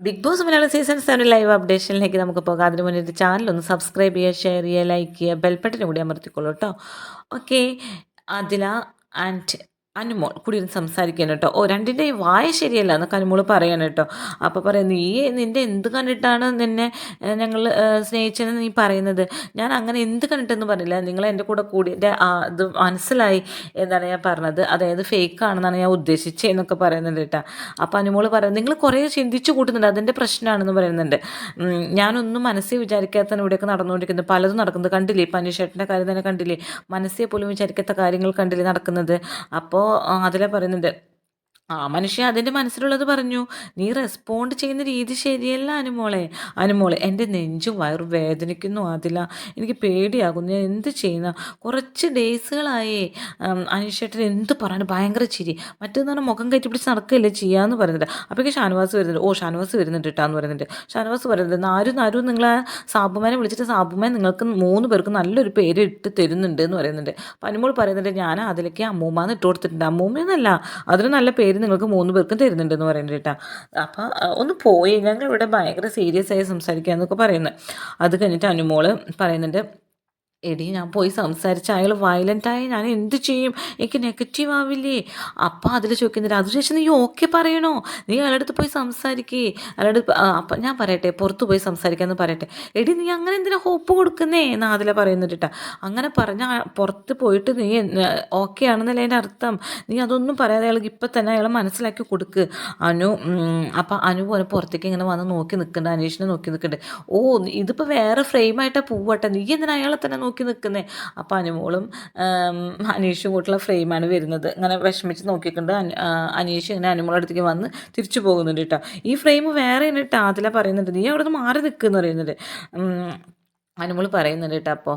Big Boss Malayalam season seven live അപ്ഡേഷനിലേക്ക് നമുക്ക് പോകാം. അതിന് മുന്നേ ചാനൽ ഒന്ന് സബ്സ്ക്രൈബ് ചെയ്യുക ഷെയർ ചെയ്യുക ലൈക്ക് ചെയ്യുക ബെൽബട്ടനും കൂടി അമർത്തിക്കോളൂ കേട്ടോ. ഓക്കെ അതില ആൻഡ് അനുമോൾ കൂടി ഒന്ന് സംസാരിക്കാൻ കേട്ടോ. ഓ രണ്ടിന്റെ വായ ശരിയല്ല എന്നൊക്കെ അനുമോൾ പറയാണ് കേട്ടോ. അപ്പോൾ പറയാം നീ നിന്റെ എന്ത് കണ്ടിട്ടാണ് നിന്നെ ഞങ്ങൾ സ്നേഹിച്ചതെന്ന് നീ പറയുന്നത്? ഞാൻ അങ്ങനെ എന്ത് കണ്ടിട്ടെന്ന് പറഞ്ഞില്ല. നിങ്ങൾ എന്റെ കൂടെ കൂടി എന്റെ ഇത് മനസ്സിലായി എന്താണ് ഞാൻ പറഞ്ഞത്. അതായത് ഫേക്ക് ആണെന്നാണ് ഞാൻ ഉദ്ദേശിച്ചത് എന്നൊക്കെ പറയുന്നുണ്ട് കേട്ടോ. അപ്പോൾ അനുമോൾ പറയുന്നത് നിങ്ങൾ കുറേ ചിന്തിച്ചു കൂട്ടുന്നുണ്ട് അതിന്റെ പ്രശ്നമാണെന്ന് പറയുന്നുണ്ട്. ഞാനൊന്നും മനസ്സിൽ വിചാരിക്കാത്ത ഇവിടെയൊക്കെ നടന്നുകൊണ്ടിരിക്കുന്നത് പലതും നടക്കുന്നത് കണ്ടില്ലേ? ഇപ്പം അനുഷേട്ടന്റെ കാര്യം തന്നെ കണ്ടില്ലേ? മനസ്സിൽ പോലും വിചാരിക്കാത്ത കാര്യങ്ങൾ കണ്ടില്ലേ നടക്കുന്നത്? അപ്പോൾ അതിലെ പറയുന്നുണ്ട് ആ മനുഷ്യ അതിന്റെ മനസ്സിലുള്ളത് പറഞ്ഞു നീ റെസ്പോണ്ട് ചെയ്യുന്ന രീതി ശരിയല്ല അനുമോളെ. അനുമോളെ എന്റെ നെഞ്ചും വയറും വേദനിക്കുന്നു അതില എനിക്ക് പേടിയാകുന്നു. ഞാൻ എന്ത് ചെയ്യുന്ന? കുറച്ച് ഡേയ്സുകളായി. അനുഷേട്ടൻ എന്ത് പറയാനും ഭയങ്കര ചിരി. മറ്റേന്ന് പറഞ്ഞാൽ മുഖം കയറ്റി പിടിച്ച് നടക്കുകയല്ലേ ചെയ്യാമെന്ന് പറയുന്നുണ്ട് അപ്പോഴേക്ക് ഷാനുവാസ് വരുന്നുണ്ട്. ഓ ഷാനുവാസ് വരുന്നുണ്ട് ഇട്ടാന്ന് പറയുന്നുണ്ട് ഷാനുവാസ് പറയുന്നുണ്ട് നാരും നാരും നിങ്ങൾ ആ സാബുമാനെ വിളിച്ചിട്ട് സാബുമാൻ നിങ്ങൾക്ക് മൂന്ന് പേർക്ക് നല്ലൊരു പേര് ഇട്ട് തരുന്നുണ്ട് എന്ന് പറയുന്നുണ്ട്. അപ്പോൾ അനുമോൾ പറയുന്നുണ്ട് ഞാൻ അതിലേക്ക് അമ്മൂമ്മ എന്ന് ഇട്ട് കൊടുത്തിട്ടുണ്ട്. അമ്മൂമ്മയെന്നല്ല അതിന് നല്ല പേര് പേര് നിങ്ങൾക്ക് മൂന്ന് പേർക്കും തരുന്നുണ്ടെന്ന് പറയുന്നത് കേട്ടോ. അപ്പോൾ ഒന്ന് പോയി. ഞങ്ങൾ ഇവിടെ ഭയങ്കര സീരിയസ് ആയി സംസാരിക്കുക എന്നൊക്കെ പറയുന്നത്. അത് കഴിഞ്ഞിട്ട് അനുമോൾ പറയുന്നുണ്ട് എടി ഞാൻ പോയി സംസാരിച്ച അയാൾ വയലന്റായി ഞാൻ എന്ത് ചെയ്യും? എനിക്ക് നെഗറ്റീവ് ആവില്ലേ? അപ്പം അതിൽ ചോദിക്കുന്നില്ല. അതിനുശേഷം നീ ഓക്കെ പറയണോ? നീ അയാളടുത്ത് പോയി സംസാരിക്കേ. അയാളുടെ അപ്പം ഞാൻ പറയട്ടെ പുറത്ത് പോയി സംസാരിക്കാമെന്ന് പറയട്ടെ. എടി നീ അങ്ങനെ എന്തിനാ ഹോപ്പ് കൊടുക്കുന്നേ? എന്ന് അതിൽ പറയുന്നുണ്ട് കേട്ടോ. അങ്ങനെ പറഞ്ഞാൽ പുറത്ത് പോയിട്ട് നീ ഓക്കെ ആണെന്നല്ല അതിന്റെ അർത്ഥം. നീ അതൊന്നും പറയാതെ അയാൾക്ക് ഇപ്പം തന്നെ അയാളെ മനസ്സിലാക്കി കൊടുക്ക്. അനു അപ്പം അനു പോലെ പുറത്തേക്ക് ഇങ്ങനെ വന്ന് നോക്കി നിൽക്കുന്നുണ്ട് അനീഷിനെ നോക്കി നിൽക്കുന്നുണ്ട് ഓ ഇതിപ്പോൾ വേറെ ഫ്രെയിമായിട്ടാണ് പോവട്ടെ നീ എന്തിനാ അയാളെ തന്നെ നോക്കി നോക്കി നിൽക്കുന്നത് അപ്പോൾ അനുമോളും അനീഷും കൂട്ടുള്ള ഫ്രെയിമാണ് വരുന്നത്. അങ്ങനെ വിഷമിച്ച് നോക്കിക്കൊണ്ട് അനീഷ് ഇങ്ങനെ അനുമോളുടെ അടുത്തേക്ക് വന്ന് തിരിച്ചു പോകുന്നുണ്ട് കേട്ടോ. ഈ ഫ്രെയിം വേറെ കേട്ടോ അതില പറയുന്നുണ്ട്. നീ അവിടെ നിന്ന് മാറി നിൽക്കുമെന്ന് പറയുന്നുണ്ട്. അനുമോൾ പറയുന്നുണ്ട് കേട്ടോ. അപ്പോൾ